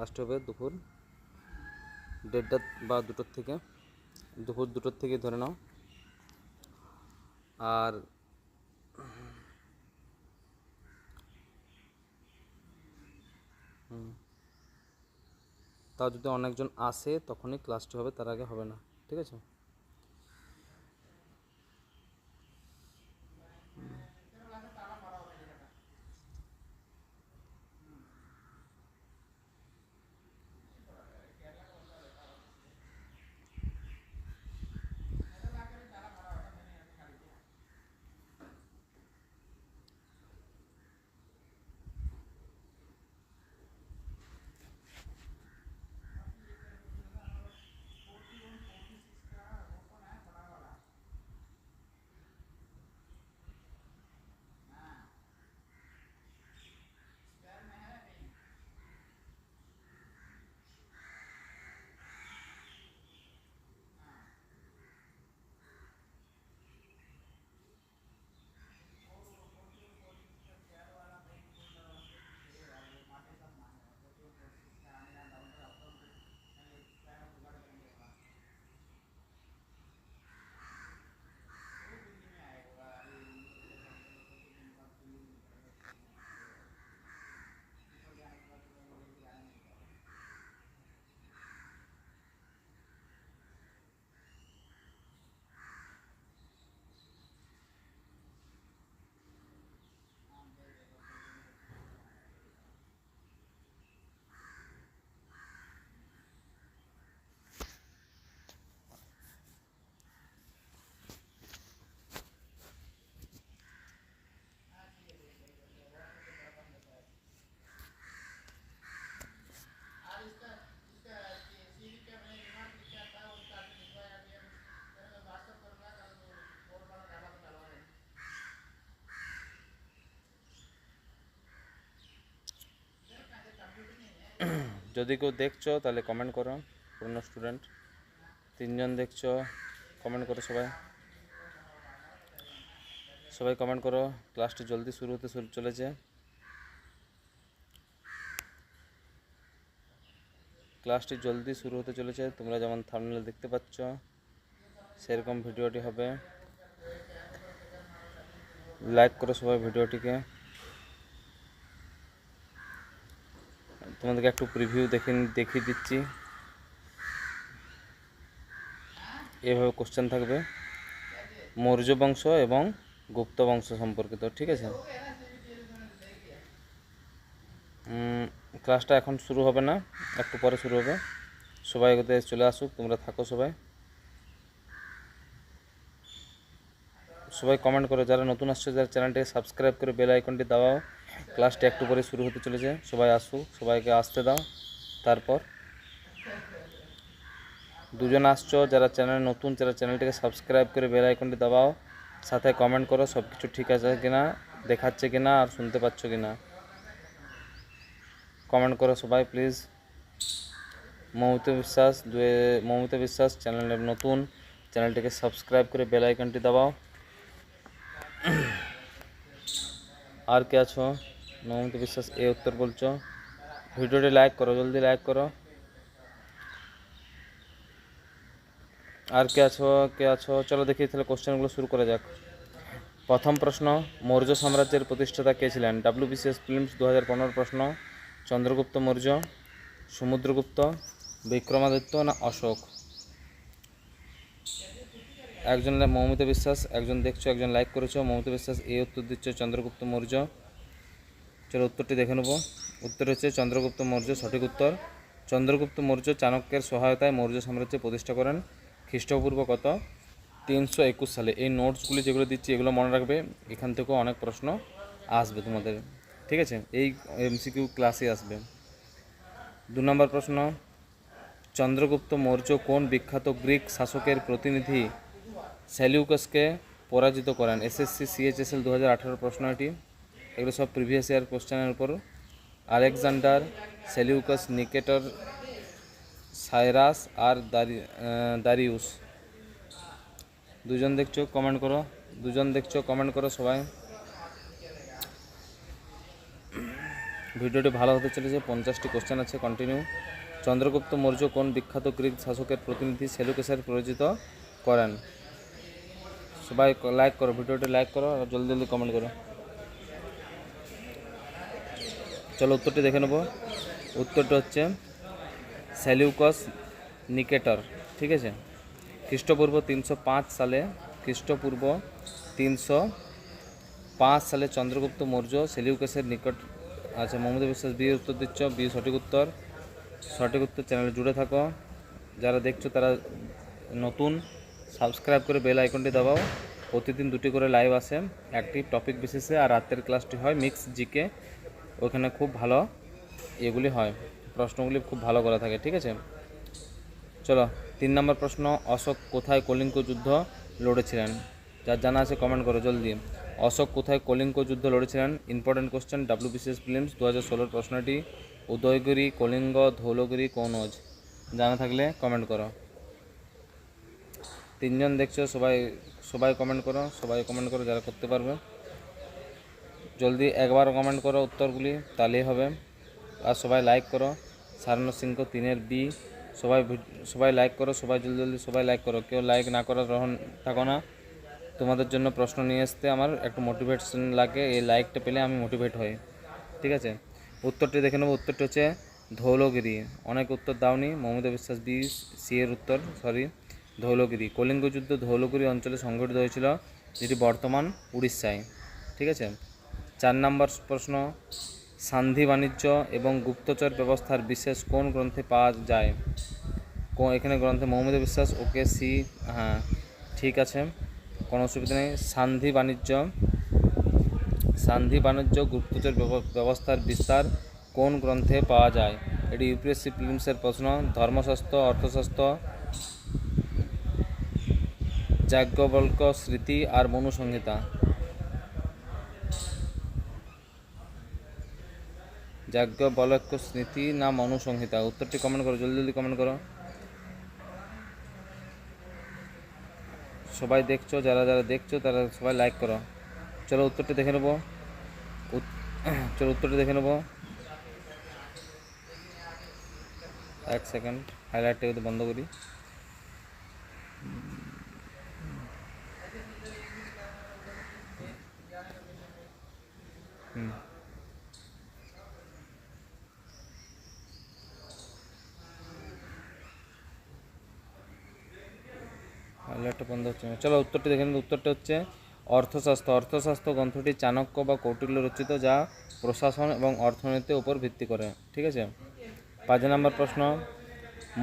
ক্লাসটি হবে দুপুর দেড়টা বা দুটোর থেকে দুপুর দুটোর থেকে ধরে নাও আর। তাও যদি অনেকজন আসে, তখনই ক্লাসটি হবে, তার আগে হবে না, ঠিক আছে যদি কেউ দেখছ, তাহলে কমেন্ট করো, পুরনো স্টুডেন্ট তিনজন দেখছ কমেন্ট করো সবাই। সবাই কমেন্ট করো ক্লাসটি জলদি শুরু হতে শুরু চলেছে। ক্লাসটি জলদি শুরু হতে চলেছে, তোমরা যেমন থামনেলে দেখতে পাচ্ছ, সেরকম ভিডিওটি হবে। লাইক করো সবাই ভিডিওটিকে। তোমাদেরকে একটু প্রিভিউ দেখে দেখিয়ে দিচ্ছি। এভাবে কোশ্চেন থাকবে। মৌর্য বংশ এবং গুপ্ত বংশ সম্পর্কিত, ঠিক আছে? ক্লাসটা এখন শুরু হবে না, একটু পরে শুরু হবে। সবাই চলে আসুক, তোমরা থাকো সবাই। সবাই কমেন্ট করো, যারা নতুন আসছো, যারা চ্যানেলটাকে সাবস্ক্রাইব করে বেল আইকনটি দাও ক্লাসটা একটু পরে শুরু হতে চলেছে। সবাই আসুক সবাইকে আসতে দাও। তারপর দুজন আসছো, যারা চ্যানেল নতুন, যারা চ্যানেলটাকে সাবস্ক্রাইব করে বেল আইকনটি দাবাও, সাথে কমেন্ট করো সব কিছু ঠিক আছে কিনা, দেখাচ্ছে কিনা আর শুনতে পাচ্ছ কিনা। কমেন্ট করো সবাই প্লিজ মৌমিতা বিশ্বাস, দুয়ে, মৌমিতা বিশ্বাস, চ্যানেলে নতুন, চ্যানেলটিকে সাবস্ক্রাইব করে বেল আইকনটি দাবাও। আর কে আছো? মৌমিতা বিশ্বাস এ উত্তর বলছো। ভিডিওটি লাইক করো, জলদি লাইক করো। আর কে আছো কে আছো? চলো দেখি তাহলে কোশ্চেনগুলো শুরু করা যাক। প্রথম প্রশ্ন, মৌর্য সাম্রাজ্যের প্রতিষ্ঠাতা কে ছিলেন? ডাব্লিউবিসিএস ফিল্মস দু হাজার পনেরো প্রশ্ন, চন্দ্রগুপ্ত মৌর্য, সমুদ্রগুপ্ত, বিক্রমাদিত্য না অশোক? একজন মৌমিতা বিশ্বাস, একজন দেখছ, একজন লাইক করেছ। মৌমিতা বিশ্বাস, এই উত্তর দিচ্ছে চন্দ্রগুপ্ত মৌর্য। চলো উত্তরটি দেখে নেব। উত্তর হচ্ছে চন্দ্রগুপ্ত মৌর্য, সঠিক উত্তর। চন্দ্রগুপ্ত মৌর্য চাণক্যের সহায়তায় মৌর্য সাম্রাজ্য প্রতিষ্ঠা করেন। খ্রিস্টপূর্ব কত? তিনশো একুশ সালে। এই নোটসগুলি যেগুলো দিচ্ছি, এগুলো মনে রাখবে, এখান থেকেও অনেক প্রশ্ন আসবে তোমাদের। ঠিক আছে? এই এমসিকিউ ক্লাসে আসবে। দু নম্বর প্রশ্ন। চন্দ্রগুপ্ত মৌর্য কোন বিখ্যাত গ্রিক শাসকের প্রতিনিধি সেলিউকাসকে পরাজিত করেন? এসএসসি, সিএইচএসএল দু হাজার প্রশ্ন এটি। এগুলো সব প্রিভিয়াস ইয়ার কোশ্চেনের উপর। আলেকজান্ডার, সেলিউকাস, নিকেটর, সাইরাস আর দারিউস। দুজন দেখছ কমেন্ট করো। দুজন দেখছ কমেন্ট করো সবাই। ভিডিওটি ভালো হতে চলেছে, পঞ্চাশটি কোশ্চেন আছে কন্টিনিউ চন্দ্রগুপ্ত মৌর্য কোন বিখ্যাত গ্রিক শাসকের প্রতিনিধি সেলুকেসের পরিচিত করেন? সবাই লাইক করো, ভিডিওটি লাইক করো, আর জলদি জলদি কমেন্ট করো। চলো উত্তরটি দেখে নেব। উত্তরটা হচ্ছে স্যালিউকস নিকেটর, ঠিক আছে? খ্রিস্টপূর্ব তিনশো পাঁচ সালে, খ্রিস্টপূর্ব তিনশো পাঁচ সালে চন্দ্রগুপ্ত মৌর্য সেলিউকাসের নিকট আচ্ছা মমতা বিশ্বাস বিয়ে উত্তর দিচ্ছ বিয়ে সঠিক উত্তর। সঠিক উত্তর চ্যানেলে জুড়ে থাকো। যারা দেখছ তারা নতুন, সাবস্ক্রাইব করে বেল আইকনটি দাবাও। প্রতিদিন দুটি করে লাইভ আসে। একটি টপিক বেসিসে আর রাতের ক্লাসটি হয় মিক্স জিকে। ওখানে খুব ভালো এগুলি হয়, প্রশ্নগুলি খুব ভালো করা থাকে, ঠিক আছে? চলো, তিন নম্বর প্রশ্ন, অশোক কোথায় কলিঙ্গ যুদ্ধ লড়েছিলেন? যার জানা আছে কমেন্ট করো জলদি। অশোক কোথায় কলিঙ্গ যুদ্ধ লড়েছিলেন? ইম্পর্টেন্ট কোশ্চেন ডাব্লিউবিসিএস ফিল্মস দু হাজার ষোলোর প্রশ্নটি, উদয়গিরি, কলিঙ্গ, ধৌলগিরি কৌনজ জানা থাকলে কমেন্ট করো। তিনজন দেখছ, সবাই সবাই কমেন্ট করো, সবাই কমেন্ট করো, যারা করতে পারবে। জলদি একবার কমেন্ট করো উত্তরগুলি, তাহলেই হবে। আর সবাই লাইক করো। সারণ্য সিংহ, তিনের বি। সবাই সবাই লাইক করো, সবাই জলদি জলদি সবাই লাইক করো। কেউ লাইক না করার রহন থাকো না। তোমাদের জন্য প্রশ্ন নিয়ে আসতে আমার একটু মোটিভেশন লাগে। এই লাইকটা পেলে আমি মোটিভেট হই। ঠিক আছে? উত্তরটি দেখে নেব। উত্তরটি হচ্ছে ধৌলগিরি। অনেক উত্তর দাওনি। মমতা বিশ্বাস বি সি এর উত্তর সরি ধৌলগিরি। কলিঙ্গ যুদ্ধ ধৌলগিরি অঞ্চলে সংঘটিত হয়েছিল, যেটি বর্তমান উড়িষ্যায়। ঠিক আছে? চার নম্বর প্রশ্ন, সান্ধি বাণিজ্য এবং গুপ্তচর ব্যবস্থার বিশেষ কোন গ্রন্থে পাওয়া যায়? এখানে গ্রন্থে মৌমিতা বিশ্বাস, ওকে, সি হ্যাঁ ঠিক আছে, কোনো অসুবিধা নেই। সান্ধি বাণিজ্য সান্ধি বাণিজ্য, গুপ্তচর ব্যব- ব্যবস্থার বিস্তার কোন গ্রন্থে পাওয়া যায়? এটি ইউপিএসসি ফিল্মসের প্রশ্ন, ধর্মশাস্ত্র, অর্থশাস্ত্র যাজ্ঞবল্ক স্মৃতি আর মনুসংহিতা। যাজ্ঞবল্ক্য স্মৃতি না মনুসংহিতা? উত্তরটি কমেন্ট করো, জলদি জলদি কমেন্ট করো। সবাই দেখছ, যারা যারা দেখছ, তারা সবাই লাইক করো। চলো উত্তরটি দেখে নেব। চলো উত্তরটি দেখে নেব। এক সেকেন্ড হাইলাইটটা কিন্তু বন্ধ করি। হুম হাইলাইটটা বন্ধ হচ্ছে না। চলো উত্তরটি দেখে নিন উত্তরটা হচ্ছে অর্থশাস্ত্র। অর্থশাস্ত্র গ্রন্থটি চাণক্য বা কৌটিল্য রচিত, যা প্রশাসন এবং অর্থনীতির উপর ভিত্তি করে। ঠিক আছে? পাঁচ নম্বর প্রশ্ন।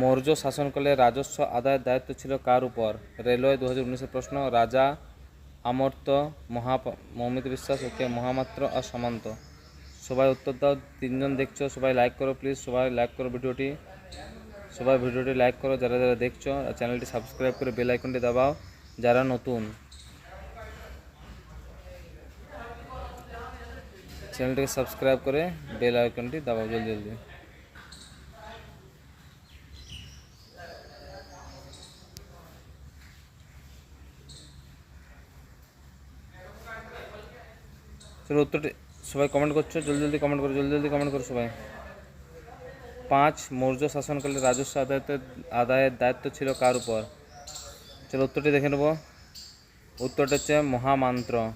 মৌর্য শাসনকালে রাজস্ব আদায়ের দায়িত্ব ছিল কার উপর? রেলওয়ে দু হাজার প্রশ্ন। রাজা আমর্ত্য মহা মৌমিত বিশ্বাস ওকে মহামাত্র আর সমান্ত। সবাই উত্তর দাও। তিনজন দেখছ। সবাই লাইক করো প্লিজ সবাই লাইক করো ভিডিওটি। সবাই ভিডিওটি লাইক করো। যারা যারা দেখছ, আর চ্যানেলটি সাবস্ক্রাইব করে বেল আইকনটি দাবাও। যারা নতুন। চ্যানেলটিকে সাবস্ক্রাইব করে বেল আইকনটি দাবাও জলদি জলদি। চলো উত্তরটি সবাই কমেন্ট করছ? জলদি জলদি কমেন্ট করো, জলদি জলদি কমেন্ট করো সবাই। পাঁচ, মৌর্য শাসনকালে রাজস্ব আদায়তের আদায়ের দায়িত্ব ছিল কার উপর? চলো উত্তরটি দেখে নেব। উত্তরটা হচ্ছে মহামান্ত্র।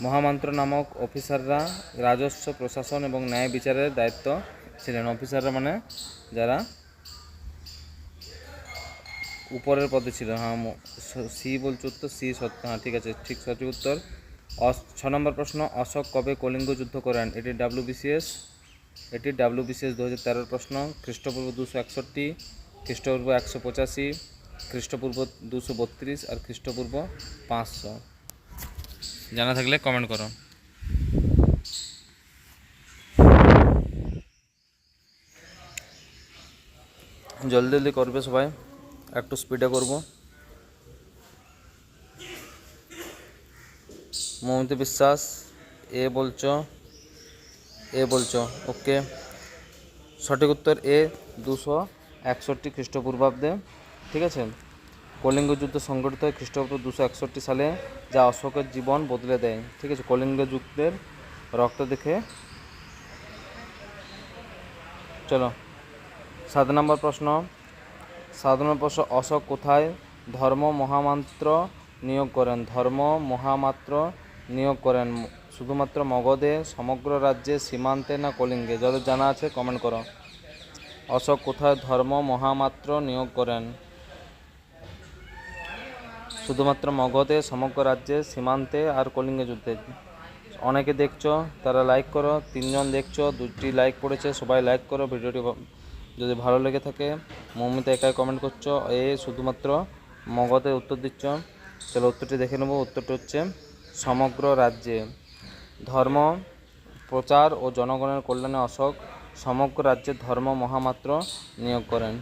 মহামান্ত্র নামক অফিসাররা রাজস্ব, প্রশাসন এবং ন্যায় বিচারের দায়িত্ব ছিলেন। অফিসাররা মানে যারা উপরের পদে ছিল। হ্যাঁ স- বলছে উত্তর, সি সত্য। হ্যাঁ ঠিক আছে, ঠিক সঠিক উত্তর। ছ নম্বর প্রশ্ন, অশোক কবে কলিঙ্গ যুদ্ধ করেন? এটি ডাব্লিউবিসিএস এটি ডাব্লিউবিসিএস দু হাজার তেরোর প্রশ্ন। খ্রিস্টপূর্ব দুশো একষট্টি, খ্রিস্টপূর্ব একশো পঁচাশি খ্রিস্টপূর্ব দুশো বত্রিশ আর খ্রিস্টপূর্ব পাঁচশো। জানা থাকলে কমেন্ট করো। জলদি জলদি করবে সবাই। একটু স্পিডে করব। মমতা বিশ্বাস, এ বলছো এ বলছো ওকে সঠিক উত্তর এ, দুশো একষট্টি খ্রিস্টপূর্বাব্দে। ঠিক আছে? কলিঙ্গ যুদ্ধ সংগঠিত হয় খ্রিস্টপূর্ব দুশো একষট্টি সালে, যা অশোকের জীবন বদলে দেয়। ঠিক আছে? কলিঙ্গ যুদ্ধের রক্ত দেখে। চলো। সাত নম্বর প্রশ্ন। সাত নম্বর প্রশ্ন, অশোক কোথায়? ধর্ম মহামাত্র নিয়োগ করেন। ধর্ম মহামাত্র নিয়োগ করেন। শুধুমাত্র মগধে, সমগ্র রাজ্যে সীমান্তে না কলিঙ্গে? যাদের জানা আছে কমেন্ট করো। অশোক কোথায় ধর্ম মহামাত্র নিয়োগ করেন? শুধুমাত্র মগধে, সমগ্র রাজ্যে, সীমান্তে আর কলিঙ্গে যুদ্ধে। অনেকে দেখছ, তারা লাইক করো। তিনজন দেখছ, দুটি লাইক পড়েছে, সবাই লাইক করো। ভিডিওটি যদি ভালো লেগে থাকে, মৌমিতা একাই কমেন্ট করছ, এ শুধুমাত্র মগধে উত্তর দিচ্ছ। চলো উত্তরটি দেখে নেব। উত্তরটি হচ্ছে, সমগ্র রাজ্যে ধর্ম, প্রচার ও জনগণের কল্যাণে অশোক, সমগ্র রাজ্যে ধর্ম মহামাত্র নিয়োগ করেন।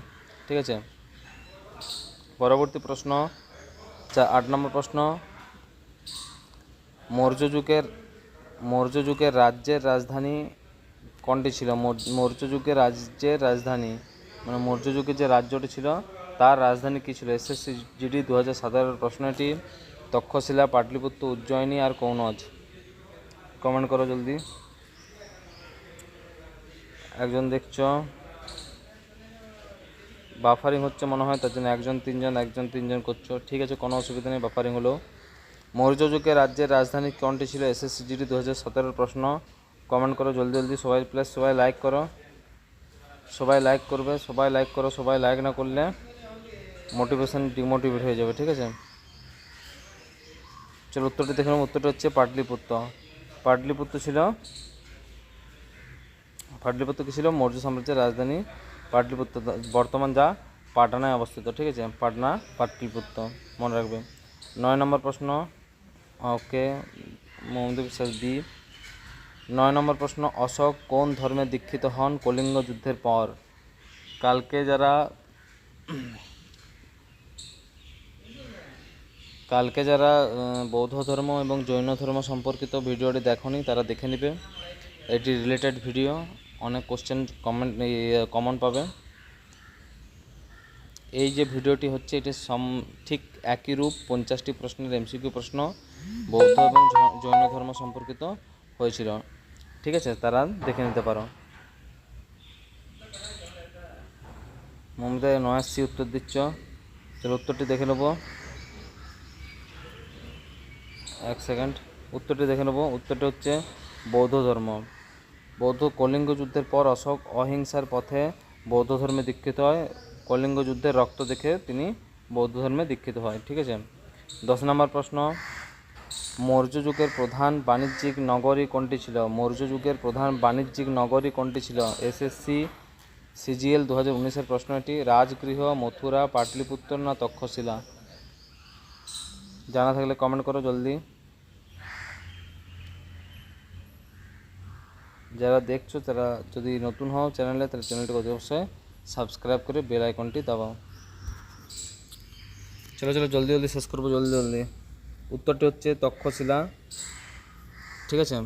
ঠিক আছে? পরবর্তী প্রশ্ন আট নম্বর প্রশ্ন। মৌর্য যুগের মৌর্য যুগের রাজ্যের রাজধানী কোনটি ছিল? মৌর্য- মৌর্য যুগের রাজ্যের রাজধানী মানে মৌর্য যুগের যে রাজ্যটি ছিল, তার রাজধানী কী ছিল? এসএসসি জিডি দু হাজার সতেরোর প্রশ্নটি তক্ষশিলা, পাটলিপুত্র, উজ্জয়িনী আর কৌনজ। কমেন্ট করো জলদি। একজন দেখছ। বাফারিং হচ্ছে মনে হয়, তার জন্য একজন, তিনজন একজন, তিনজন করছ। ঠিক আছে, কোনো অসুবিধা নেই বাফারিং হলো। মৌর্য যুগে রাজ্যের রাজধানী কোনটি ছিল? এসএসসি জিডি দু হাজার প্রশ্ন। কমেন্ট করো, জলদি জলদি, সবাই প্লাস সবাই লাইক করো। সবাই লাইক করবে, সবাই লাইক করো, সবাই লাইক না করলে মোটিভেশন ডিমোটিভেট হয়ে যাবে, ঠিক আছে? চলো, উত্তরটি দেখে উত্তরটা হচ্ছে পাটলিপুত্র। পাটলিপুত্র ছিল পাটলিপুত্র কী ছিল? মৌর্য সাম্রাজ্যের রাজধানী পাটলিপুত্র, বর্তমান যা পাটনায় অবস্থিত, ঠিক আছে? পাটনা, পাটলিপুত্র, মনে রাখবে নয় নম্বর প্রশ্ন, ওকে মমতা বিশ্বাস বি। নয় নম্বর প্রশ্ন, অশোক কোন ধর্মে দীক্ষিত হন কলিঙ্গ যুদ্ধের পর? কালকে যারা কালকে যারা বৌদ্ধ ধর্ম এবং জৈন ধর্ম সম্পর্কিত ভিডিওটি দেখনি, তারা দেখে নেবে। এটি রিলেটেড ভিডিও অনেক কোশ্চেন কমেন্ট কমন পাবে। এই যে ভিডিওটি হচ্ছে, এটি সম, ঠিক একই রূপ, পঞ্চাশটি প্রশ্নের এমসিকিউ প্রশ্ন, বৌদ্ধ এবং জৈন ধর্ম সম্পর্কিত হয়েছিল। ঠিক আছে, তারা দেখে নিতে পারো। মমতা নয়াসি উত্তর দিচ্ছ। তাহলে উত্তরটি দেখে নেব। এক সেকেন্ড উত্তরটি দেখে নেব। উত্তরটি হচ্ছে বৌদ্ধ ধর্ম। বৌদ্ধ কলিঙ্গ যুদ্ধের পর অশোক অহিংসার পথে বৌদ্ধ ধর্মে দীক্ষিত হয়। কলিঙ্গ যুদ্ধের রক্ত দেখে তিনি বৌদ্ধ ধর্মে দীক্ষিত হয়, ঠিক আছে? দশ নম্বর প্রশ্ন। মৌর্য যুগের প্রধান বাণিজ্যিক নগরী কোনটি ছিল? মৌর্য যুগের প্রধান বাণিজ্যিক নগরী কোনটি ছিল? এসএসসি সিজিএল দু হাজার উনিশের প্রশ্ন এটি। রাজগৃহ, মথুরা, পাটলিপুত্র না তক্ষশিলা? জানা থাকলে কমেন্ট করো জলদি। যারা দেখছ, তারা যদি নতুন হও চ্যানেলে, তাহলে চ্যানেলটিকে অবশ্যই সাবস্ক্রাইব করে বেল আইকনটি দাবাও। চলো চলো, জলদি জলদি শেষ করব, জলদি জলদি। উত্তরটি হচ্ছে তক্ষশিলা। ঠিক আছে?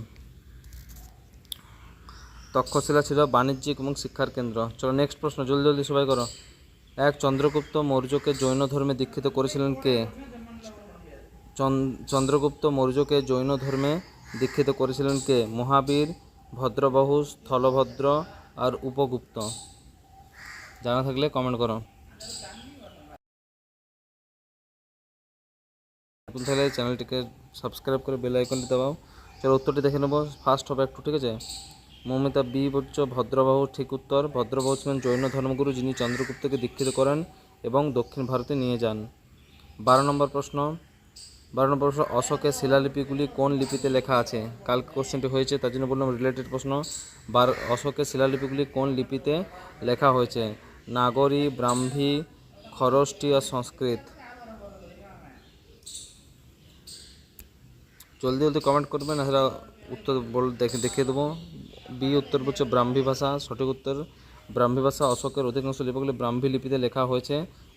তক্ষশিলা ছিল বাণিজ্যিক এবং শিক্ষার কেন্দ্র। চলো নেক্সট প্রশ্ন। জলদি জলদি সবাই করো। এক চন্দ্রগুপ্ত মৌর্যকে জৈন ধর্মে দীক্ষিত করেছিলেন কে? চন্দ্রগুপ্ত মৌর্যকে জৈন ধর্মে দীক্ষিত করেছিলেন কে? মহাবীর ভদ্রবাহু, স্থলভদ্র আর উপগুপ্ত। জানা থাকলে কমেন্ট করো। নতুন থাকলে চ্যানেলটিকে সাবস্ক্রাইব করে বেল আইকনটি দাবাও। চলো উত্তরটি দেখে নেব। ফার্স্ট হবে একটু, ঠিক আছে? মৌমিতা বি বলছ ভদ্রবাহু, ঠিক উত্তর। ভদ্রবাহু ছিলেন জৈন ধর্মগুরু যিনি চন্দ্রগুপ্তকে দীক্ষিত করেন এবং দক্ষিণ ভারতে নিয়ে যান। বারো নম্বর প্রশ্ন। বারো নম্বর প্রশ্ন অশোকের শিলালিপিগুলি কোন লিপিতে লেখা আছে? কালকে কোশ্চেনটি হয়েছে, তার জন্য বললাম রিলেটেড প্রশ্ন। বার, অশোকের শিলালিপিগুলি কোন লিপিতে লেখা হয়েছে? নাগরী, ব্রাহ্মী খরষ্টি আর সংস্কৃত। জলদি জলদি কমেন্ট করবেন এছাড়া উত্তর বল, দেখে, দেখিয়ে দেবো। বি উত্তর হচ্ছে ব্রাহ্মী ভাষা, সঠিক উত্তর। ব্রাহ্মী ভাষা অশোকের অধিকাংশ লিপিগুলি ব্রাহ্মী লিপিতে লেখা হয়েছে,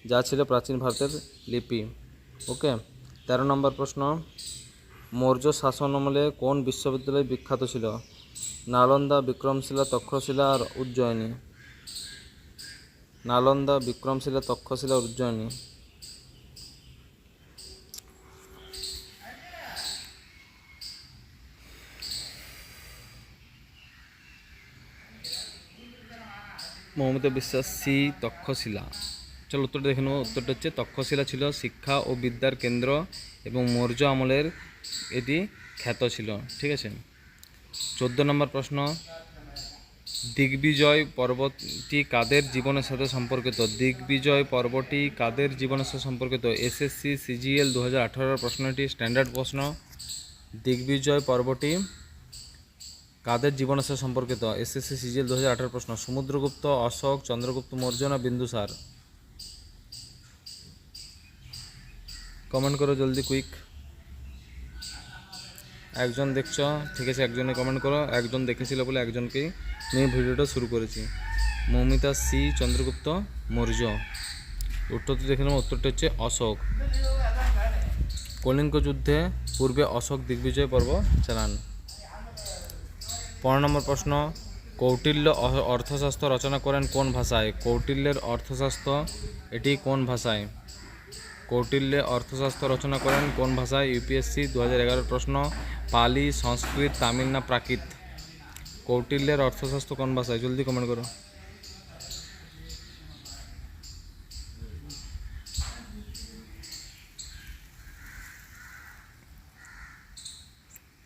যা ছিল প্রাচীন ভারতের লিপি। ওকে তেরো নম্বর প্রশ্ন, মৌর্য শাসন আমলে কোন বিশ্ববিদ্যালয় বিখ্যাত ছিল? নালন্দা বিক্রমশিলা তক্ষশিলা আর উজ্জয়িনী। নালন্দা বিক্রমশিলা তক্ষশিলা উজ্জয়িনী। মৌমিতা বিশ্বাস সি তক্ষশিলা। চলো উত্তরটা দেখে নেব। উত্তরটা হচ্ছে তক্ষশিলা ছিল শিক্ষা ও বিদ্যার কেন্দ্র এবং মৌর্য আমলের এটি খ্যাত ছিল। ঠিক আছে? চোদ্দ নম্বর প্রশ্ন। দিগ্বিজয় পর্বটি কাদের জীবনের সাথে সম্পর্কিত? দিগ্বিজয় পর্বটি কাদের জীবনের সাথে সম্পর্কিত? এসএসসি সিজিএল দু হাজার প্রশ্নটি স্ট্যান্ডার্ড প্রশ্ন। দিগ্বিজয় পর্বটি কাদের জীবনের সাথে সম্পর্কিত? এসএসসি সিজিএল দু হাজার আঠারো প্রশ্ন। সমুদ্রগুপ্ত, অশোক, চন্দ্রগুপ্ত, মৌর্য না বিন্দুসার? কমেন্ট করো জলদি কুইক। একজন দেখছ, ঠিক আছে, একজনে কমেন্ট করো, একজন দেখেছিল বলে একজনকেই নিয়ে ভিডিওটা শুরু করেছি। মৌমিতা সি চন্দ্রগুপ্ত মৌর্য। উত্তরটি দেখে নেব উত্তরটি হচ্ছে অশোক। কলিঙ্গ যুদ্ধে পূর্বে অশোক দিগ্বিজয় পর্ব চালান। পনেরো নম্বর প্রশ্ন, কৌটিল্য অর্থশাস্ত্র রচনা করেন কোন ভাষায়? কৌটিল্যের অর্থশাস্ত্র এটি কোন ভাষায়? কৌটিল্যে অর্থশাস্ত্র রচনা করেন কোন ভাষায়? ইউপিএসসি দু প্রশ্ন, পালি, সংস্কৃত, তামিল না প্রাকৃত? কৌটিল্যের অর্থশাস্ত্র কোন ভাষায়? জলদি কমেন্ট করো।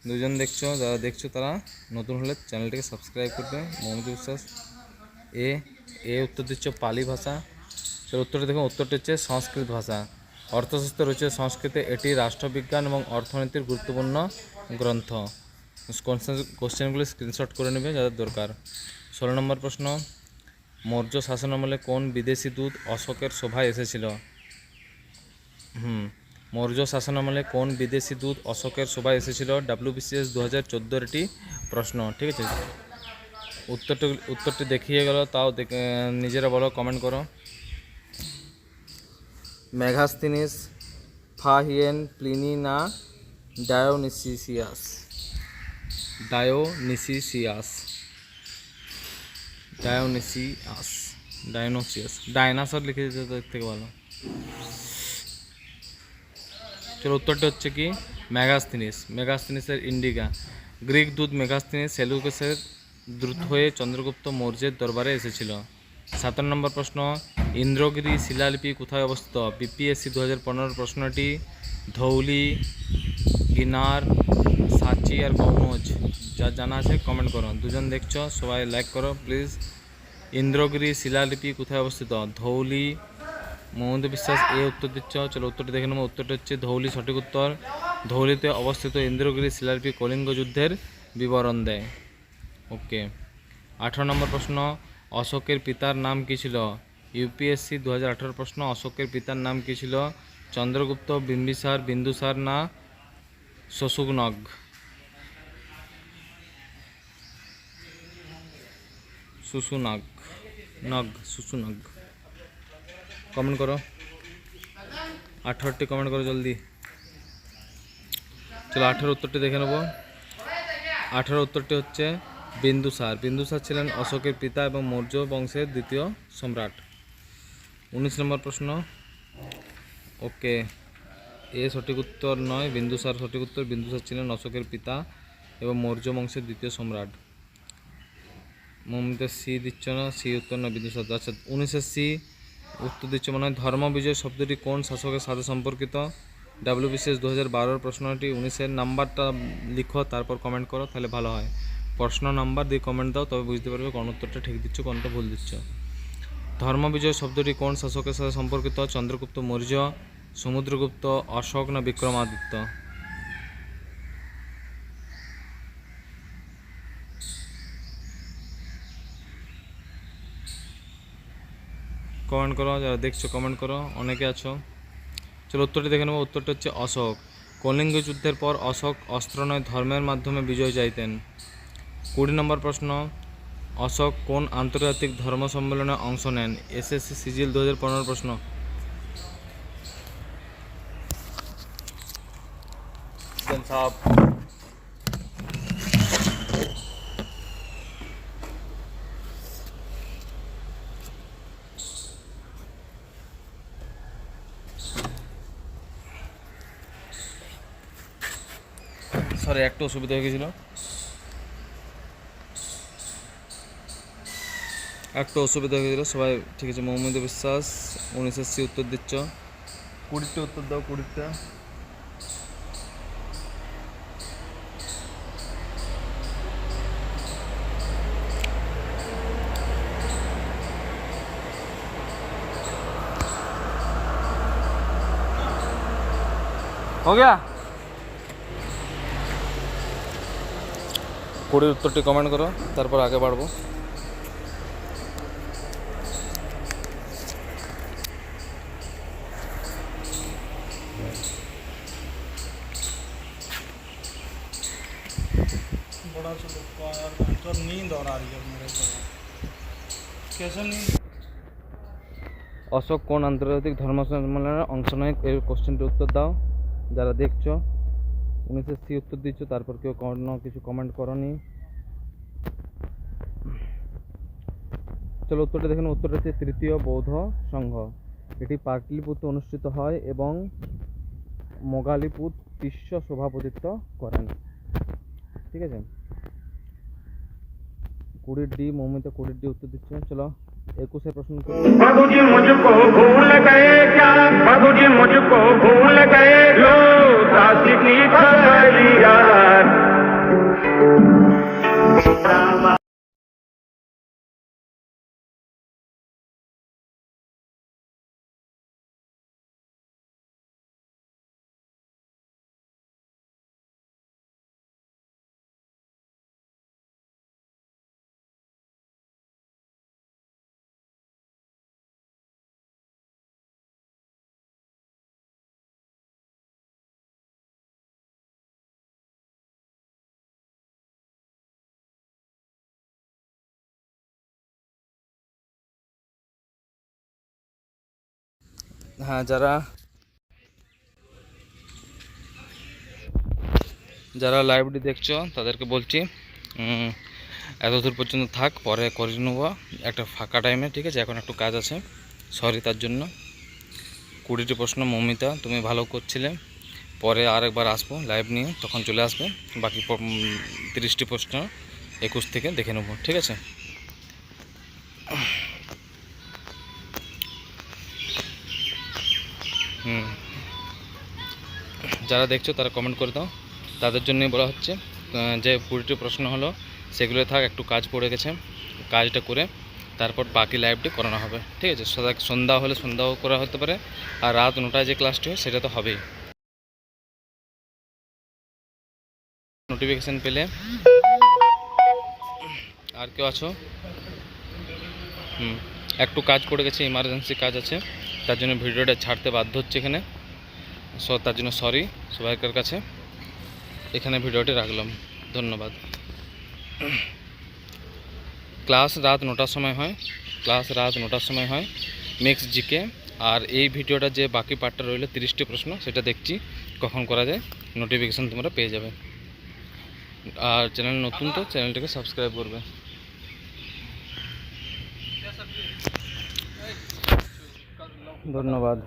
দুজন দেখছ, যারা দেখছ তারা নতুন হলে চ্যানেলটিকে সাবস্ক্রাইব করবে। মমতা বিশ্বাস, এ এ উত্তর দিচ্ছ পালি ভাষা। সে উত্তরটা দেখুন উত্তরটা হচ্ছে সংস্কৃত ভাষা। অর্থশাস্ত্র রয়েছে সংস্কৃতে এটি রাষ্ট্রবিজ্ঞান এবং অর্থনীতির গুরুত্বপূর্ণ গ্রন্থ। কোশ্চেনগুলি স্ক্রিনশট করে নেবে যাদের দরকার। ষোলো নম্বর প্রশ্ন, মৌর্য শাসনামলে কোন বিদেশি দূত অশোকের শোভায় এসেছিল? হুম, মৌর্য শাসনামলে কোন বিদেশি দূত অশোকের সভায় এসেছিল? ডাব্লিউবিসিএস দু হাজার চোদ্দোর এটি প্রশ্ন, ঠিক আছে? উত্তরটি উত্তরটি দেখিয়ে গেল, তাও নিজেরা বলো কমেন্ট করো। মেঘাস্তিনিস, ফাহিয়েন প্লিনি না ডায়োনিসিসিয়াস। ডায়োনিসিসিয়াস। ডায়োনিসিয়াস। ডায়োনোসিয়াস। ডায়নাসর লিখে দিতে তার থেকে ভালো। চলো উত্তরটা হচ্ছে কি? মেগাস্থিনিস মেগাস্থিনিসের ইন্ডিকা গ্রিক দূত মেগাস্থিনিস সেলুকাসের দ্রুত হয়ে চন্দ্রগুপ্ত মৌর্যের দরবারে এসেছিল। সাতান্ন নম্বর প্রশ্ন ইন্দ্রগিরি শিলালিপি কোথায় অবস্থিত? বিপিএসসি দু হাজার পনেরো প্রশ্নটি ধৌলি, গিনার, সাচি আর কৌনজ যা জানা আছে কমেন্ট করো। দুজন দেখছ, সবাই লাইক করো প্লিজ ইন্দ্রগিরি শিলালিপি কোথায় অবস্থিত? ধৌলি মমতা বিশ্বাস, এ উত্তর দিচ্ছ। চলো উত্তরটি দেখে নেব। উত্তরটা হচ্ছে ধৌলি, সঠিক উত্তর। ধৌলিতে অবস্থিত ইন্দ্রগিরি শিলালিপি কলিঙ্গ যুদ্ধের বিবরণ দেয়। ওকে আঠারো নম্বর প্রশ্ন, অশোকের পিতার নাম কী ছিল? ইউপিএসসি দু হাজার আঠারো প্রশ্ন, অশোকের পিতার নাম কী ছিল? চন্দ্রগুপ্ত, বিম্বিসার, বিন্দুসার না শশুনগ সুসুনাগ নগ সুসুনগ কমেন্ট করো। আঠারোটি কমেন্ট করো জলদি। চলো আঠারো উত্তরটি দেখে নেব। আঠারো উত্তরটি হচ্ছে বিন্দুসার। বিন্দুসার ছিলেন অশোকের পিতা এবং মৌর্য বংশের দ্বিতীয় সম্রাট। উনিশ নম্বর প্রশ্ন। ওকে, এ সঠিক উত্তর নয় বিন্দুসার সঠিক উত্তর বিন্দুসার ছিলেন অশোকের পিতা এবং মৌর্য বংশের দ্বিতীয় সম্রাট। মমিতা সি দিচ্ছ না, সি উত্তর না বিন্দুসার আচ্ছা উনিশের সি উত্তর দিচ্ছ মনে ধর্ম বিজয় শব্দটি কোন শাসকের সাথে সম্পর্কিত? ডাব্লিউবিসিএস দু হাজার বারোর প্রশ্নটি উনিশের নাম্বারটা লিখো, তারপর কমেন্ট করো, তাহলে ভালো হয়। প্রশ্ন নাম্বার দিয়ে কমেন্ট দাও, তবে বুঝতে পারবে কোন উত্তরটা ঠিক দিচ্ছ, কোনটা ভুল দিচ্ছ। ধর্ম বিজয় শব্দটি কোন শাসকের সাথে সম্পর্কিত? চন্দ্রগুপ্ত, মৌর্য, সমুদ্রগুপ্ত, অশোক না বিক্রমাদিত্য? কমেন্ট করো, যারা দেখছ কমেন্ট করো, অনেকে আছো। চলো উত্তরটি দেখে নেব, উত্তরটা হচ্ছে অশোক। কলিঙ্গ যুদ্ধের পর অশোক অস্ত্র নয়, ধর্মের মাধ্যমে বিজয় চাইতেন। কুড়ি নম্বর প্রশ্ন অশোক কোন আন্তর্জাতিক ধর্ম সম্মেলনে অংশ নেন? এসএসসি সিজিল দু হাজার পনেরো প্রশ্ন। সরি একটু অসুবিধা হয়ে গেছিল। একটু অসুবিধা হয়ে গেল সবাই ঠিক আছে মৌমিতা বিশ্বাস উনিশের সি উত্তর দিচ্ছ কুড়িটা উত্তর দাও কুড়িটা हो गया কুড়ির উত্তরটি কমেন্ট করো তারপর আগে বাড়বো नींद और आ रही है मेरे को कैसे नींद অশোক কোন আন্তর্জাতিক ধর্ম সম্মেলনে অংশ নেয় এর কোশ্চেনটির উত্তর দাও যারা দেখছো উনিশের সি উত্তর দিচ্ছ তারপর কেউ কোনো কিছু কমেন্ট করনি চলো উত্তরটা দেখুন উত্তরটা হচ্ছে তৃতীয় বৌদ্ধ সংঘ এটি পাটলিপুত্র অনুষ্ঠিত হয় এবং মোগালিপুত বিশ্ব সভাপতিত্ব করেন ঠিক আছে কুড়ির ডি মৌমিতা কুড়ির ডি উত্তর দিচ্ছেন। চলো একুশে প্রশ্ন বাবুজি মুঝকো ভুল গয়ে ক্যা? বাবুজি মুঝকো ভুল গয়ে লো দাসী কি ফসলিয়া হ্যাঁ যারা যারা লাইভটি দেখছ তাদেরকে বলছি উম, এতদূর পর্যন্ত থাক পরে করে নেব। একটা ফাঁকা টাইমে ঠিক আছে? এখন একটু কাজ আছে। সরি তার জন্য। কুড়িটি প্রশ্ন মমিতা তুমি ভালো করছিলে। পরে আরেকবার আসব লাইভ নিয়ে তখন চলে আসবে। বাকি তিরিশটি প্রশ্ন একুশ থেকে দেখে নেব ঠিক আছে? হুম। যারা দেখছ, তারা কমেন্ট করে দাও। তাদের জন্যই বলা হচ্ছে যে কুড়িটি প্রশ্ন হলো, সেগুলো থাক, একটু কাজ পড়ে গেছে, কাজটা করে তারপর বাকি লাইভটি করানো হবে। ঠিক আছে? সন্ধ্যা হলে সন্ধ্যাও করা হতে পারে, আর রাত নটায় যে ক্লাসটি হয়, সেটা তো হবেই। নোটিফিকেশান পেলে আর কেউ আছো? হুম। একটু কাজ পড়ে গেছে ইমার্জেন্সি কাজ আছে। তার জন্য ভিডিওটা ছাড়তে বাধ্য হচ্ছে এখানে। সো তার জন্য সরি সবাইকার কাছে। এখানে ভিডিওটি রাখলাম। ধন্যবাদ। ক্লাস রাত নটার সময় হয়। ক্লাস রাত নটার সময় হয় মিক্স জিকে আর এই ভিডিওটা যে বাকি পার্টটা রইল, তিরিশটি প্রশ্ন, সেটা দেখছি কখন করা যায়। নোটিফিকেশান তোমরা পেয়ে যাবে। আর চ্যানেল নতুন তো চ্যানেলটাকে সাবস্ক্রাইব করবে। ধন্যবাদ।